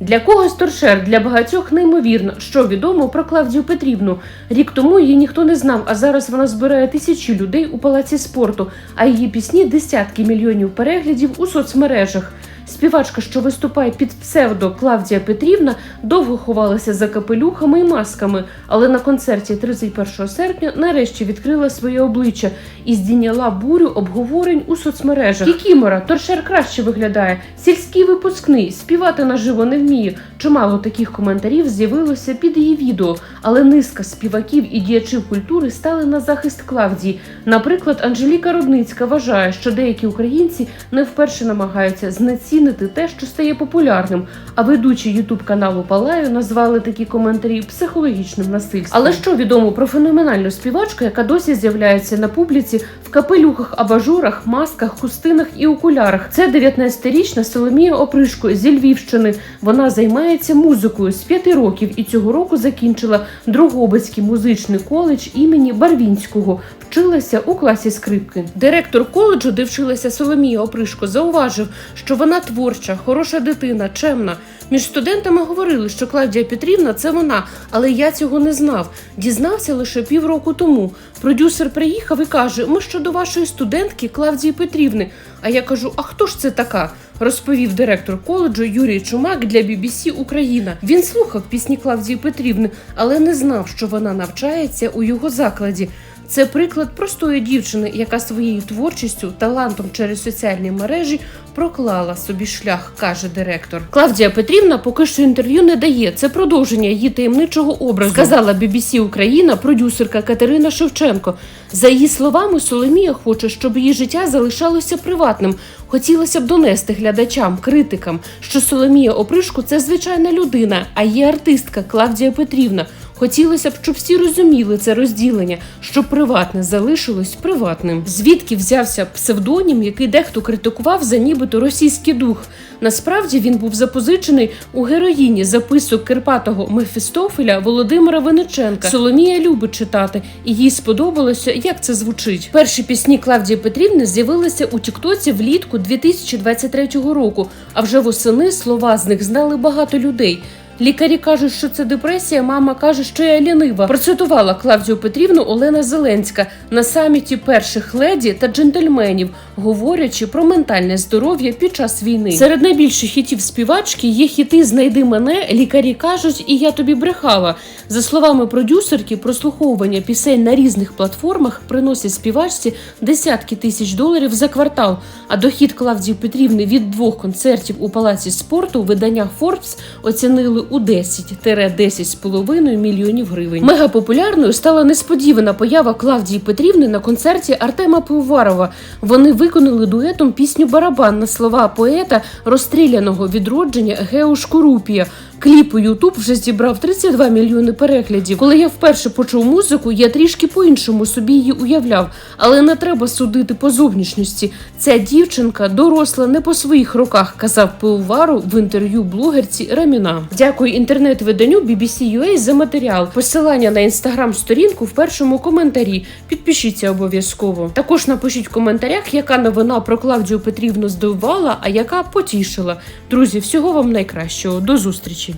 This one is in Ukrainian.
Для когось торшер, для багатьох неймовірно, що відомо про Клавдію Петрівну. Рік тому її ніхто не знав, а зараз вона збирає тисячі людей у палаці спорту, а її пісні десятки мільйонів переглядів у соцмережах. Співачка, що виступає під псевдо Клавдія Петрівна, довго ховалася за капелюхами і масками, але на концерті 31 серпня нарешті відкрила своє обличчя і здійняла бурю обговорень у соцмережах. Кікімора, торшер краще виглядає, сільський випускний, співати наживо не вміє. Чимало таких коментарів з'явилося під її відео, але низка співаків і діячів культури стали на захист Клавдії. Наприклад, Анжеліка Рудницька вважає, що деякі українці не вперше намагаються знецінити те, що стає популярним. А ведучі ютуб каналу Палаю назвали такі коментарі психологічним насильством. Але що відомо про феноменальну співачку, яка досі з'являється на публіці в капелюхах, абажурах, масках, хустинах і окулярах? Це 19-річна Соломія Опришко зі Львівщини. Вона займається музикою з 5 років і цього року закінчила Дрогобицький музичний коледж імені Барвінського. Вчилася у класі скрипки. Директор коледжу, де вчилася Соломія Опришко, зауважив, що вона творча, хороша дитина, чемна. Між студентами говорили, що Клавдія Петрівна це вона, але я цього не знав. Дізнався лише півроку тому. Продюсер приїхав і каже: Ми щодо вашої студентки Клавдії Петрівни. А я кажу: А хто ж це така? Розповів директор коледжу Юрій Чумак для BBC Україна. Він слухав пісні Клавдії Петрівни, але не знав, що вона навчається у його закладі. Це приклад простої дівчини, яка своєю творчістю, талантом через соціальні мережі проклала собі шлях, каже директор. Клавдія Петрівна поки що інтерв'ю не дає. Це продовження її таємничого образу. Сказала BBC Україна продюсерка Катерина Шевченко. За її словами, Соломія хоче, щоб її життя залишалося приватним. Хотілося б донести глядачам, критикам, що Соломія Опришко це звичайна людина, а є артистка Клавдія Петрівна. Хотілося б, щоб всі розуміли це розділення, щоб приватне залишилось приватним. Звідки взявся псевдонім, який дехто критикував за нібито російський дух. Насправді він був запозичений у героїні записок Кирпатого Мефістофеля Володимира Винниченка. Соломія любить читати, і їй сподобалося, як це звучить. Перші пісні Клавдії Петрівни з'явилися у Тіктоці влітку 2023 року. А вже восени слова з них знали багато людей. Лікарі кажуть, що це депресія. Мама каже, що я лінива. Процитувала Клавдію Петрівну Олена Зеленська на саміті перших леді та джентльменів, говорячи про ментальне здоров'я під час війни. Серед найбільших хітів співачки є хіти Знайди мене. Лікарі кажуть, і я тобі брехала. За словами продюсерки, прослуховування пісень на різних платформах приносять співачці десятки тисяч доларів за квартал. А дохід Клавдії Петрівни від двох концертів у палаці спорту видання Forbes оцінили у 10-10,5 мільйонів гривень. Мегапопулярною стала несподівана поява Клавдії Петрівни на концерті Артема Пивоварова. Вони виконали дуетом пісню Барабан на слова поета розстріляного відродження Гео Шкурупія. Кліп у Ютуб вже зібрав 32 мільйони переглядів. Коли я вперше почув музику, я трішки по-іншому собі її уявляв, але не треба судити по зовнішності. Ця дівчинка доросла не по своїх роках, казав Пивоваров в інтерв'ю блогерці Раміна. Дякую інтернет-виданню BBC.ua за матеріал. Посилання на інстаграм-сторінку в першому коментарі. Підпишіться обов'язково. Також напишіть в коментарях, яка новина про Клавдію Петрівну здивувала, а яка потішила. Друзі, всього вам найкращого. До зустрічі!